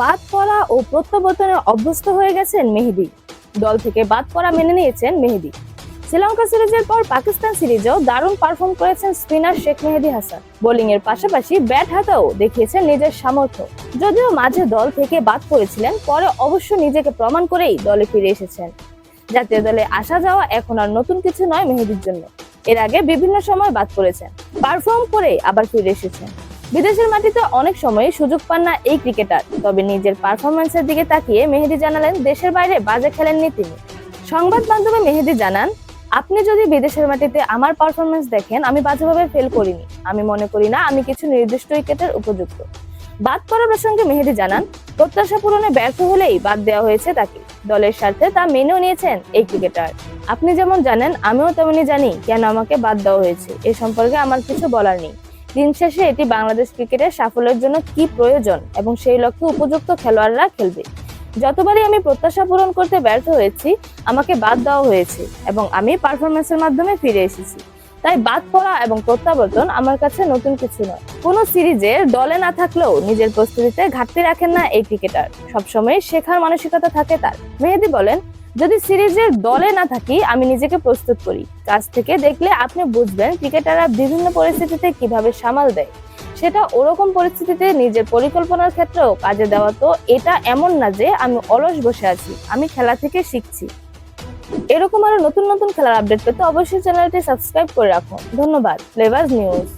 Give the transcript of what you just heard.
বাদ পড়া ও প্রত্যাবর্তনে অভ্যস্ত হয়ে গেছেন মেহেদি। দল থেকে বাদ পড়া মেনে নিয়েছেন মেহেদি। শ্রীলঙ্কা সিরিজের পর পাকিস্তান সিরিজেও দারুণ পারফর্ম করেছেন স্পিনার শেখ মেহেদি হাসান। বোলিং এর পাশাপাশি ব্যাট হাতেও দেখিয়েছেন নিজের সামর্থ্য। যদিও মাঝে দল থেকে বাদ পড়েছিলেন, পরে অবশ্য নিজেকে প্রমাণ করেই দলে ফিরে এসেছেন। জাতীয় দলে আসা যাওয়া এখন আর নতুন কিছু নয় মেহেদির জন্য। এর আগে বিভিন্ন সময় বাদ পড়েছেন। পারফর্ম করে আবার ফিরে এসেছেন। বিদেশের মাটিতে অনেক সময় সুযোগ পান না এই ক্রিকেটার, তবে নিজের পারফরমেন্সের দিকে তাকিয়ে মেহেদি জানালেন দেশের বাইরে বাজে খেলেননি তিনি। সংবাদ মাধ্যমে মেহেদি জানান, আপনি যদি বিদেশের মাটিতে আমার পারফরমেন্স দেখেন, আমি বাজেভাবে ফেল করিনি। আমি মনে করি না আমি কিছু নির্দিষ্ট উইকেটের উপযুক্ত। বাদ পড়ার প্রসঙ্গে মেহেদি জানান, প্রত্যাশা পূরণে ব্যর্থ হলেই বাদ দেওয়া হয়েছে তাকে। দলের স্বার্থে তা মেনেও নিয়েছেন এই ক্রিকেটার। আপনি যেমন জানেন, আমিও তেমনি জানি কেন আমাকে বাদ দেওয়া হয়েছে। এ সম্পর্কে আমার কিছু বলার নেই। দিন শেষে এটি বাংলাদেশ ক্রিকেটের সাফল্যের জন্য কি প্রয়োজন এবং সেই লক্ষ্যে উপযুক্ত খেলোয়াড়রা খেলবে। যতবারই আমি প্রত্যাশা পূরণ করতে ব্যর্থ হয়েছি, আমাকে বাদ দেওয়া হয়েছে এবং আমি পারফরমেন্সের মাধ্যমে ফিরে এসেছি। তাই বাদ পড়া এবং প্রত্যাবর্তন আমার কাছে নতুন কিছু নয়। কোনো সিরিজে দলে না থাকলেও নিজের প্রস্তুতিতে ঘাটতি রাখেন না এই ক্রিকেটার। সবসময় শেখার মানসিকতা থাকে তার। মেহেদি বলেন যদি সিরিজের দলে না থাকি, আমি নিজেকে প্রস্তুত করি। কাছ থেকে দেখলে আপনি বুঝবেন ক্রিকেটাররা বিভিন্ন পরিস্থিতিতে কীভাবে সামাল দেয়। সেটা ওরকম পরিস্থিতিতে নিজের পরিকল্পনার ক্ষেত্রেও কাজে দেওয়া তো এটা এমন না যে আমি অলস বসে আছি, আমি খেলা থেকে শিখছি। এরকম আরও নতুন নতুন খেলার আপডেট পেতে অবশ্যই চ্যানেলটি সাবস্ক্রাইব করে রাখুন। ধন্যবাদ। Flavours news